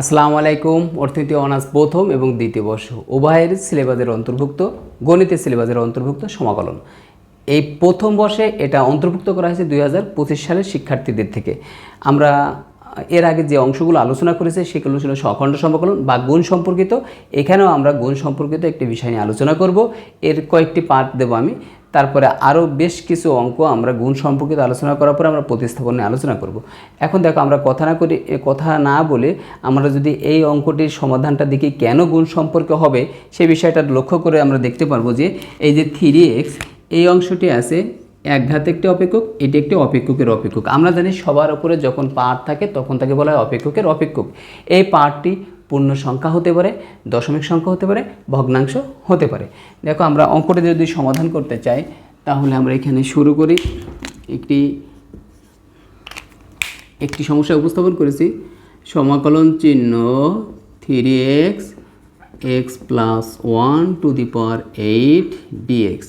আসসালামু আলাইকুম। অর্থনীতি অনার্স প্রথম এবং দ্বিতীয় বর্ষ। উভয়ের সিলেবাসের অন্তর্ভুক্ত, গণিতের সিলেবাসের অন্তর্ভুক্ত সমাকলন। এই প্রথম বর্ষে এটা অন্তর্ভুক্ত করা হয়েছে দুই হাজার পঁচিশ সালের শিক্ষার্থীদের থেকে। আমরা এর আগে যে অংশগুলো আলোচনা করেছে, সেগুলো ছিল সখণ্ড সমাকলন বা গুণ সম্পর্কিত। এখানেও আমরা গুণ সম্পর্কিত একটি বিষয় নিয়ে আলোচনা করব। এর কয়েকটি পার্ট দেবো আমি। তারপরে আরও বেশ কিছু অঙ্ক আমরা গুণ সম্পর্কিত আলোচনা করার পরে আমরা প্রতিস্থাপন নিয়ে আলোচনা করব। এখন দেখো আমরা কথা না করি কথা না বলে আমরা যদি এই অঙ্কটির সমাধানটা দেখি কেন গুণ সম্পর্কে হবে সেই বিষয়টা লক্ষ্য করে আমরা দেখতে পারব যে এই যে থ্রি এক্স, এই অংশটি আছে এক ঘাত একটি অপেক্ষক, এটি একটি অপেক্ষকের অপেক্ষক। আমরা জানি সবার উপরে যখন পাঠ থাকে তখন তাকে বলা হয় অপেক্ষকের অপেক্ষক। এই পাঠটি পূর্ণ সংখ্যা হতে পারে, দশমিক সংখ্যা হতে পারে, ভগ্নাংশ হতে পারে। দেখো, আমরা অঙ্কটি যদি সমাধান করতে চাই, তাহলে আমরা এখানে শুরু করি। একটি একটি সমস্যা উপস্থাপন করেছি। সমাকলন চিহ্ন three x x plus one to the power eight dx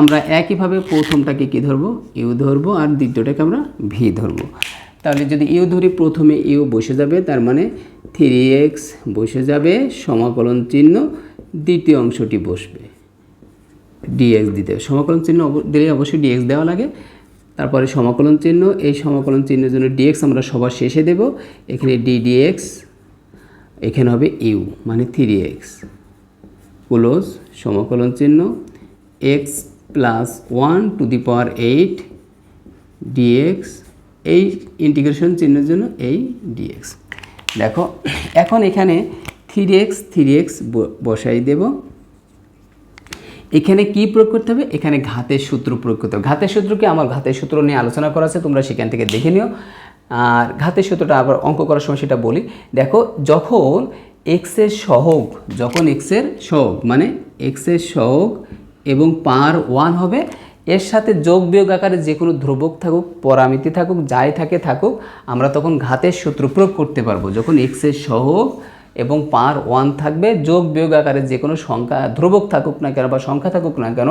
আমরা একইভাবে প্রথমটাকে কী ধরবো? ইউ ধরবো, আর দ্বিতীয়টাকে আমরা ভি ধরবো। তাহলে যদি ইউ ধরি প্রথমে ইউ বসে যাবে, তার মানে থ্রি এক্স বসে যাবে, সমাকলন চিহ্ন দ্বিতীয় অংশটি বসবে। ডিএক্স দিতে হবে। সমাকলন চিহ্ন দিলে অবশ্যই ডিএক্স দেওয়া লাগে। তারপরে সমাকলন চিহ্ন, এই সমাকলন চিহ্নের জন্য ডিএক্স আমরা সবার শেষে দেব। এখানে ডি ডিএক্স এখানে হবে ইউ মানে থ্রি এক্স ক্লোজ সমাকলন চিহ্ন x plus one to the power eight dx এই ইন্টিগ্রেশন চিহ্নের জন্য এই ডিএক্স দেখো, এখন এখানে থ্রি এক্স থ্রি এক্স বসাই দেব। এখানে কি প্রয়োগ করতে হবে? এখানে ঘাতের সূত্র প্রয়োগ করতে হবে। ঘাতের সূত্রকে আমার ঘাতের সূত্র নিয়ে আলোচনা করা আছে, তোমরা সেখান থেকে দেখে নিও। আর ঘাতের সূত্রটা আবার অঙ্ক করার সময় সেটা বলি। দেখো, যখন এক্সের সহগ, যখন এক্সের সহগ মানে এক্সের সহগ এবং পার ওয়ান হবে এর সাথে যোগ বিয়োগ আকারে যে কোনো ধ্রুবক থাকুক, পরামিতি থাকুক, যাই থাকে থাকুক, আমরা তখন ঘাতের সূত্র প্রয়োগ করতে পারব। যখন এক্সের সহগ এবং পার ওয়ান থাকবে, যোগ বিয়োগ আকারে যে কোনো সংখ্যা ধ্রুবক থাকুক না কেন বা সংখ্যা থাকুক না কেন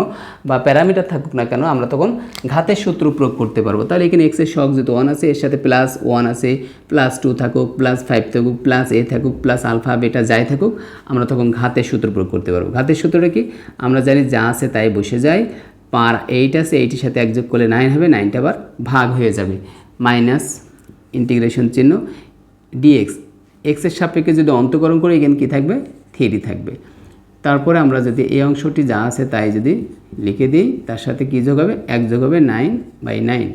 বা প্যারামিটার থাকুক না কেন, আমরা তখন ঘাতের সূত্র প্রয়োগ করতে পারব। তাহলে এখানে এক্সের শখ যেহেতু ওয়ান আছে, এর সাথে প্লাস ওয়ান আছে প্লাস টু থাকুক প্লাস ফাইভ থাকুক প্লাস এ থাকুক প্লাস আলফা বেটা যাই থাকুক, আমরা তখন ঘাতের সূত্র প্রয়োগ করতে পারব। ঘাতের সূত্রটা কি? আমরা জানি যা আছে তাই বসে যায়। পার এইট আছে এইটির সাথে এক যোগ করলে নাইন হবে নাইনটা আবার ভাগ হয়ে যাবে। মাইনাস ইন্টিগ্রেশন চিহ্ন ডিএক্স এক্সের সাপেক্ষে যদি অন্তকরণ করে এখানে কী থাকবে? থ্রি থাকবে। তারপরে আমরা যদি এই অংশটি যা আছে তাই যদি লিখে দিই, তার সাথে কী যোগ হবে? এক যোগ হবে নাইন বাই নাইন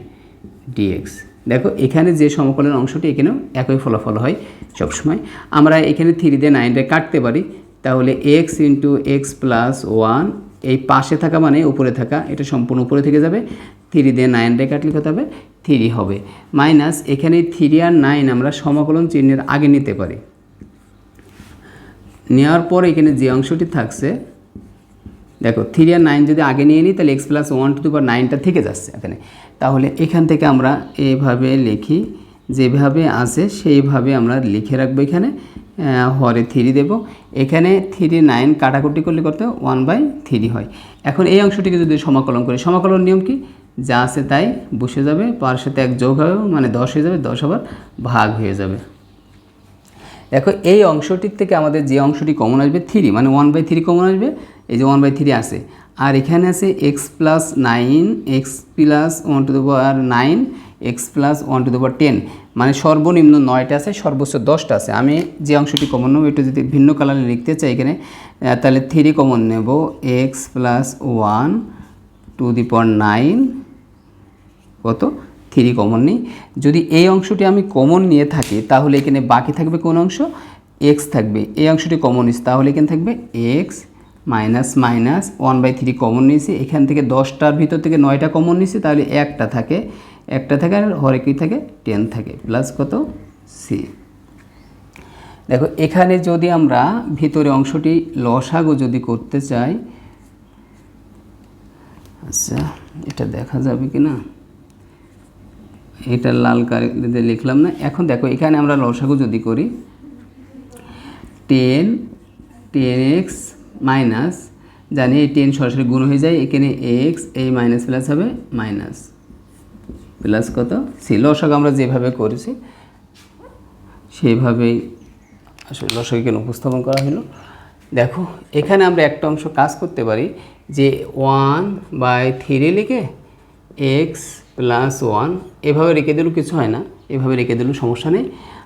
ডিএক্স দেখো, এখানে যে সমকলনের অংশটি এখানেও একই ফলাফল হয় সবসময়। আমরা এখানে থ্রি দিয়ে নাইনটা কাটতে পারি, তাহলে x into x plus one এই পাশে থাকা মানে উপরে থাকা, এটা সম্পূর্ণ উপরে থেকে যাবে। থ্রি দিয়ে নাইন রে কাটলে কত হবে থ্রি হবে। মাইনাস এখানে থ্রি আর নাইন আমরা সমাকলন চিহ্নের আগে নিতে পারি। নেওয়ার পর এখানে যে অংশটি থাকছে, দেখো থ্রি আর নাইন যদি আগে নিয়ে নিই, তাহলে x plus one to per নাইনটা থেকে যাচ্ছে এখানে। তাহলে এখান থেকে আমরা এইভাবে লিখি, যেভাবে আছে সেইভাবে আমরা লিখে রাখব এখানে। হরে থ্রি দেব। এখানে থ্রি নাইন কাটাকুটি করলে কত ওয়ান বাই থ্রি হয়। এখন এই অংশটিকে যদি সমাকলন করি, সমাকলন নিয়ম কি? যা আছে তাই বসে যাবে, পার সাথে এক যোগ হবে মানে দশ হয়ে যাবে, দশ আবার ভাগ হয়ে যাবে। দেখো, এই অংশটির থেকে আমাদের যে অংশটি কমন আসবে থ্রি মানে ওয়ান বাই থ্রি কমন আসবে, এই যে ওয়ান বাই থ্রি আছে। আর এখানে আছে x plus nine x plus one to the power nine x plus one to power ten মানে সর্বনিম্ন নয়টা আছে, সর্বোচ্চ দশটা আছে। আমি যে অংশটি কমন নেব, একটু যদি ভিন্ন কালারে লিখতে চাই এখানে তাহলে থ্রি কমন নেব। X plus one to the power nine কত? থ্রি কমন নেই। যদি এই অংশটি আমি কমন নিয়ে থাকি, তাহলে এখানে বাকি থাকবে কোন অংশ? এক্স থাকবে। এই অংশটি কমন নিচ্ছি তাহলে এখানে থাকবে x minus minus one by three common নিয়েছি। এখান থেকে দশটার ভিতর থেকে নয়টা কমন নিয়েছি তাহলে একটা থাকে। একটা থাকে আর হরে কি থাকে? টেন থাকে প্লাস কত? সি দেখো, এখানে যদি আমরা ভিতরে অংশটি লসাগু যদি করতে চাই আচ্ছা এটা দেখা যাবে কি না এটা লাল কালিতে লিখলাম না। এখন দেখো, এখানে আমরা লসাগু যদি করি টেন টেন এক্স মাইনাস জানি এই টেন সরাসরি গুণ হয়ে যায়, এখানে এক্স এই মাইনাস প্লাস হবে মাইনাস প্লাস কত? সি লসাগু আমরা যেভাবে করেছি সেভাবেই আসলে লসাগু কেন উপস্থাপন করা হলো। দেখো, এখানে আমরা একটা অংশ কাজ করতে পারি যে ওয়ান বাই থ্রি লিখে এক্স প্লাস ওয়ান এভাবে রেখে দিলেও কিছু হয় না, এভাবে রেখে দিলেও সমস্যা নেই।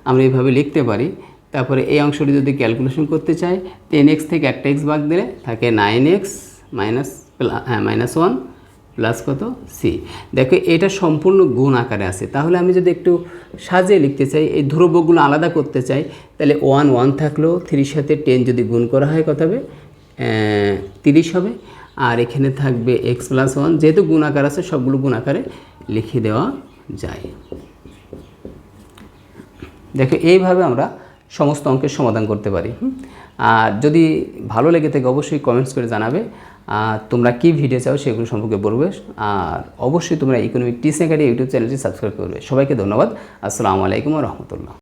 আমরা এভাবে লিখতে পারি, তারপরে এই অংশটি যদি ক্যালকুলেশন করতে চাই টেন এক্স থেকে একটা এক্স বাদ দিলে থাকে নাইন এক্স মাইনাস হ্যাঁ মাইনাস ওয়ান প্লাস কত? সি দেখো, এটা সম্পূর্ণ গুণ আকারে আছে। তাহলে আমি যদি একটু সাজিয়ে লিখতে চাই, এই ধ্রুবকগুলো আলাদা করতে চাই, তাহলে ওয়ান ওয়ান থাকলেও থ্রির সাথে টেন যদি গুণ করা হয়, কত হবে? তিরিশ হবে। আর এখানে থাকবে এক্স প্লাস ওয়ান যেহেতু গুণ আকার আছে, সবগুলো গুণ আকারে লিখে দেওয়া যায়। দেখো, এইভাবে আমরা সমস্ত অঙ্কের সমাধান করতে পারি। আর যদি ভালো লেগে থাকে, অবশ্যই কমেন্টস করে জানাবে। তোমরা কি ভিডিও চাও সেগুলো সম্পর্কে বলবে। আর অবশ্যই তোমরা ইকোনমিক টিস একাডেমি ইউটিউব চ্যানেলটি সাবস্ক্রাইব করবে। সবাইকে ধন্যবাদ। আসসালামু আলাইকুম রহমতুল্লাহ।